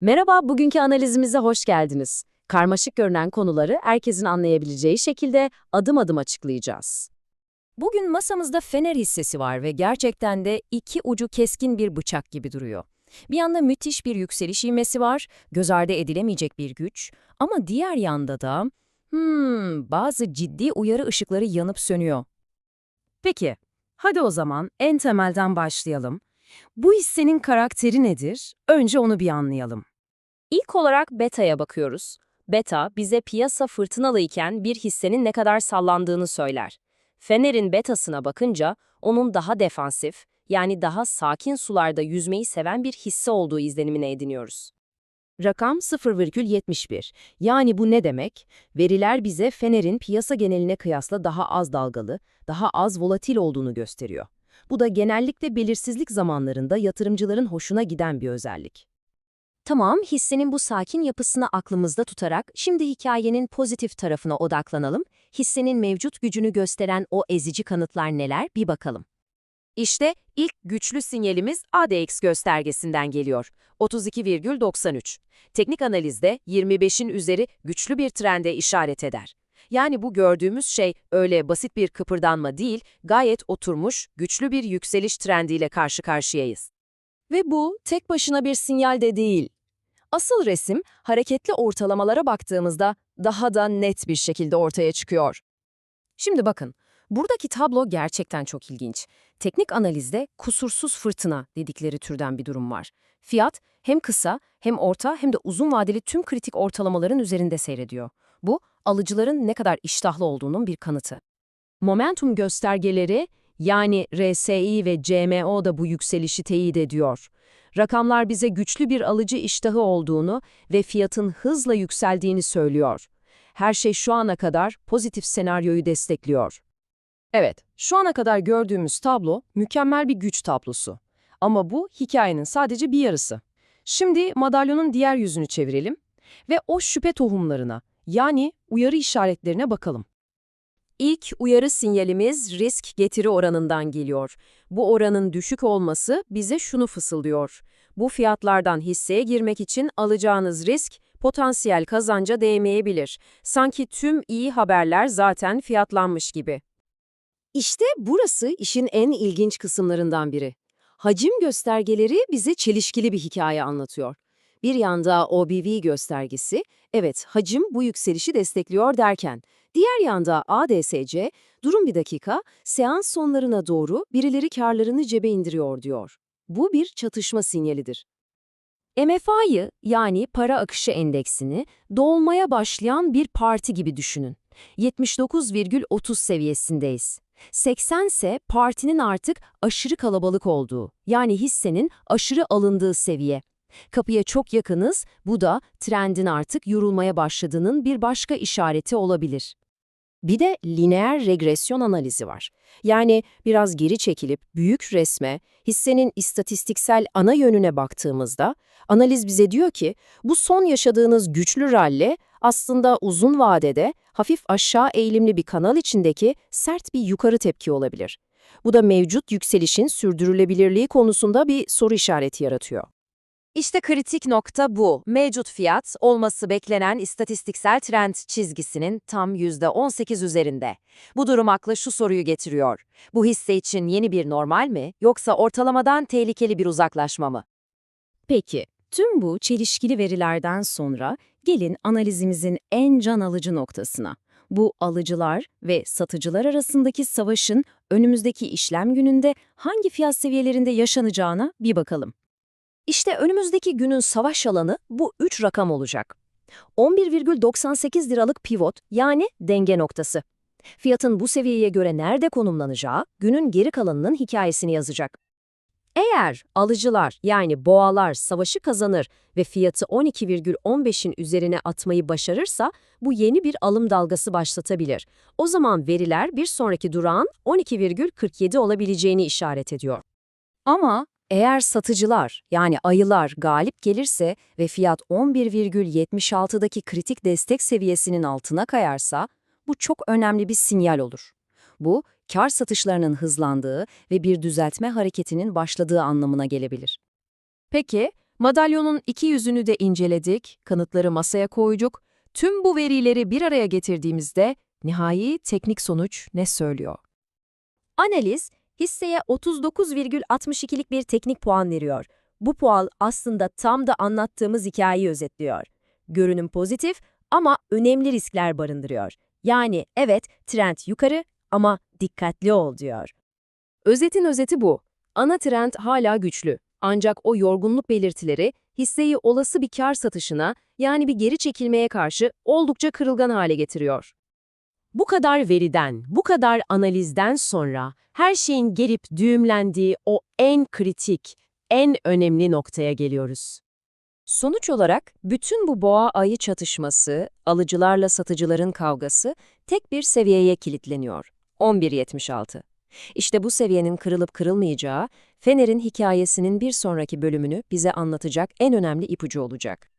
Merhaba, bugünkü analizimize hoş geldiniz. Karmaşık görünen konuları herkesin anlayabileceği şekilde adım adım açıklayacağız. Bugün masamızda Fener hissesi var ve gerçekten de iki ucu keskin bir bıçak gibi duruyor. Bir yanda müthiş bir yükseliş ivmesi var, göz ardı edilemeyecek bir güç ama diğer yanda da hmm, bazı ciddi uyarı ışıkları yanıp sönüyor. Peki, hadi o zaman en temelden başlayalım. Bu hissenin karakteri nedir? Önce onu bir anlayalım. İlk olarak beta'ya bakıyoruz. Beta, bize piyasa fırtınalı iken bir hissenin ne kadar sallandığını söyler. Fener'in betasına bakınca onun daha defansif, yani daha sakin sularda yüzmeyi seven bir hisse olduğu izlenimine ediniyoruz. Rakam 0,71. Yani bu ne demek? Veriler bize Fener'in piyasa geneline kıyasla daha az dalgalı, daha az volatil olduğunu gösteriyor. Bu da genellikle belirsizlik zamanlarında yatırımcıların hoşuna giden bir özellik. Tamam, hissenin bu sakin yapısını aklımızda tutarak şimdi hikayenin pozitif tarafına odaklanalım. Hissenin mevcut gücünü gösteren o ezici kanıtlar neler bir bakalım. İşte ilk güçlü sinyalimiz ADX göstergesinden geliyor. 32,93. Teknik analizde 25'in üzeri güçlü bir trende işaret eder. Yani bu gördüğümüz şey öyle basit bir kıpırdanma değil, gayet oturmuş, güçlü bir yükseliş trendiyle karşı karşıyayız. Ve bu tek başına bir sinyal de değil. Asıl resim hareketli ortalamalara baktığımızda daha da net bir şekilde ortaya çıkıyor. Şimdi bakın, buradaki tablo gerçekten çok ilginç. Teknik analizde kusursuz fırtına dedikleri türden bir durum var. Fiyat hem kısa hem orta hem de uzun vadeli tüm kritik ortalamaların üzerinde seyrediyor. Bu, alıcıların ne kadar iştahlı olduğunun bir kanıtı. Momentum göstergeleri yani RSI ve CMO da bu yükselişi teyit ediyor. Rakamlar bize güçlü bir alıcı iştahı olduğunu ve fiyatın hızla yükseldiğini söylüyor. Her şey şu ana kadar pozitif senaryoyu destekliyor. Evet, şu ana kadar gördüğümüz tablo mükemmel bir güç tablosu. Ama bu hikayenin sadece bir yarısı. Şimdi madalyonun diğer yüzünü çevirelim ve o şüphe tohumlarına, yani uyarı işaretlerine bakalım. İlk uyarı sinyalimiz risk getiri oranından geliyor. Bu oranın düşük olması bize şunu fısıldıyor. Bu fiyatlardan hisseye girmek için alacağınız risk potansiyel kazanca değmeyebilir. Sanki tüm iyi haberler zaten fiyatlanmış gibi. İşte burası işin en ilginç kısımlarından biri. Hacim göstergeleri bize çelişkili bir hikaye anlatıyor. Bir yanda OBV göstergesi, evet hacim bu yükselişi destekliyor derken, diğer yanda ADSC, durum bir dakika, seans sonlarına doğru birileri karlarını cebe indiriyor diyor. Bu bir çatışma sinyalidir. MFI'yı yani para akışı endeksini dolmaya başlayan bir parti gibi düşünün. 79,30 seviyesindeyiz. 80 ise partinin artık aşırı kalabalık olduğu, yani hissenin aşırı alındığı seviye. Kapıya çok yakınız, bu da trendin artık yorulmaya başladığının bir başka işareti olabilir. Bir de lineer regresyon analizi var. Yani biraz geri çekilip büyük resme, hissenin istatistiksel ana yönüne baktığımızda, analiz bize diyor ki bu son yaşadığınız güçlü rally aslında uzun vadede hafif aşağı eğilimli bir kanal içindeki sert bir yukarı tepki olabilir. Bu da mevcut yükselişin sürdürülebilirliği konusunda bir soru işareti yaratıyor. İşte kritik nokta bu. Mevcut fiyat, olması beklenen istatistiksel trend çizgisinin tam %18 üzerinde. Bu durum akla şu soruyu getiriyor. Bu hisse için yeni bir normal mi, yoksa ortalamadan tehlikeli bir uzaklaşma mı? Peki, tüm bu çelişkili verilerden sonra gelin analizimizin en can alıcı noktasına. Bu alıcılar ve satıcılar arasındaki savaşın önümüzdeki işlem gününde hangi fiyat seviyelerinde yaşanacağına bir bakalım. İşte önümüzdeki günün savaş alanı bu 3 rakam olacak. 11,98 liralık pivot yani denge noktası. Fiyatın bu seviyeye göre nerede konumlanacağı günün geri kalanının hikayesini yazacak. Eğer alıcılar yani boğalar savaşı kazanır ve fiyatı 12,15'in üzerine atmayı başarırsa bu yeni bir alım dalgası başlatabilir. O zaman veriler bir sonraki durağın 12,47 olabileceğini işaret ediyor. Ama eğer satıcılar yani ayılar galip gelirse ve fiyat 11,76'daki kritik destek seviyesinin altına kayarsa bu çok önemli bir sinyal olur. Bu, kar satışlarının hızlandığı ve bir düzeltme hareketinin başladığı anlamına gelebilir. Peki, Madalyonun iki yüzünü de inceledik, kanıtları masaya koyduk. Tüm bu verileri bir araya getirdiğimizde nihai teknik sonuç ne söylüyor? Analiz, hisseye 39,62'lik bir teknik puan veriyor. Bu puan aslında tam da anlattığımız hikayeyi özetliyor. Görünüm pozitif ama önemli riskler barındırıyor. Yani evet trend yukarı ama dikkatli ol diyor. Özetin özeti bu. Ana trend hala güçlü. Ancak o yorgunluk belirtileri hisseyi olası bir kar satışına yani bir geri çekilmeye karşı oldukça kırılgan hale getiriyor. Bu kadar veriden, bu kadar analizden sonra her şeyin gelip düğümlendiği o en kritik, en önemli noktaya geliyoruz. Sonuç olarak bütün bu boğa ayı çatışması, alıcılarla satıcıların kavgası tek bir seviyeye kilitleniyor. 11.76. İşte bu seviyenin kırılıp kırılmayacağı, Fener'in hikayesinin bir sonraki bölümünü bize anlatacak en önemli ipucu olacak.